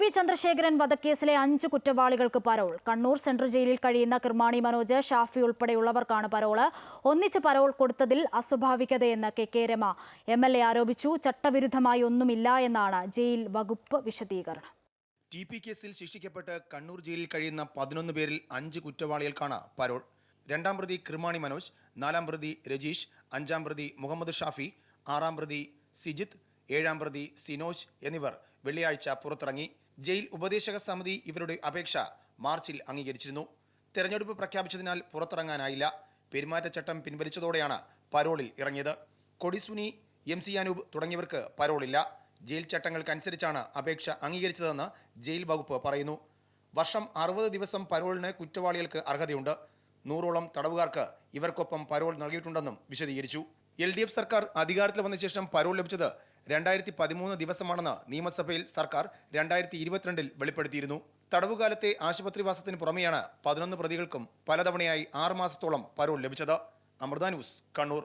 P Chandrasekharan വധക്കേസിലെ അഞ്ച് കുറ്റവാളികൾക്ക് parole. Kannur central ജയിലിൽ കഴിയുന്ന കിർമാണി മനോജ് ഷാഫി ഉൾപ്പെടെയുള്ളവർക്കാണ് പരോൾ ഒന്നിച്ച് പരോൾ കൊടുത്തതിൽ അസ്വാഭാവികതയെന്ന് K K Rema. M L A ആരോപിച്ചു ചട്ടവിരുദ്ധമായി ഒന്നുമില്ല എന്നാണ് ജയിൽ വകുപ്പ് വിശദീകരണം. ടി പി കേസിൽ ശിക്ഷിക്കപ്പെട്ട് കണ്ണൂർ ജയിലിൽ കഴിയുന്ന പതിനൊന്ന് പേരിൽ അഞ്ച് കുറ്റവാളികൾക്കാണ് പരോൾ. രണ്ടാം പ്രതി കൃമാണി മനോജ് നാലാം പ്രതി രജീഷ് അഞ്ചാം പ്രതി മുഹമ്മദ് ഷാഫി ആറാം പ്രതി സിജിത്ത് ഏഴാം പ്രതി സിനോജ് എന്നിവർ വെള്ളിയാഴ്ച പുറത്തിറങ്ങി. ജയിൽ ഉപദേശക സമിതി ഇവരുടെ അപേക്ഷ മാർച്ചിൽ അംഗീകരിച്ചിരുന്നു. തെരഞ്ഞെടുപ്പ് പ്രഖ്യാപിച്ചതിനാൽ പുറത്തിറങ്ങാനായില്ല. പെരുമാറ്റച്ചട്ടം പിൻവലിച്ചതോടെയാണ് പരോളിൽ ഇറങ്ങിയത്. കൊടിസുനി എം സി അനൂപ് തുടങ്ങിയവർക്ക് പരോളില്ല. ജയിൽ ചട്ടങ്ങൾക്കനുസരിച്ചാണ് അപേക്ഷ അംഗീകരിച്ചതെന്ന് ജയിൽ വകുപ്പ് പറയുന്നു. വർഷം അറുപത് ദിവസം പരോളിന് കുറ്റവാളികൾക്ക് അർഹതയുണ്ട്. നൂറോളം തടവുകാർക്ക് ഇവർക്കൊപ്പം പരോൾ നൽകിയിട്ടുണ്ടെന്നും വിശദീകരിച്ചു. എൽ ഡി എഫ് സർക്കാർ അധികാരത്തിൽ വന്ന ശേഷം പരോൾ ലഭിച്ചത് രണ്ടായിരത്തി പതിമൂന്ന് ദിവസമാണെന്ന് നിയമസഭയിൽ സർക്കാർ രണ്ടായിരത്തി ഇരുപത്തിരണ്ടിൽ വെളിപ്പെടുത്തിയിരുന്നു. തടവുകാലത്തെ ആശുപത്രിവാസത്തിന് പുറമെയാണ് പതിനൊന്ന് പ്രതികൾക്കും പലതവണയായി ആറുമാസത്തോളം പരോൾ ലഭിച്ചത്. അമൃത ന്യൂസ് കണ്ണൂർ.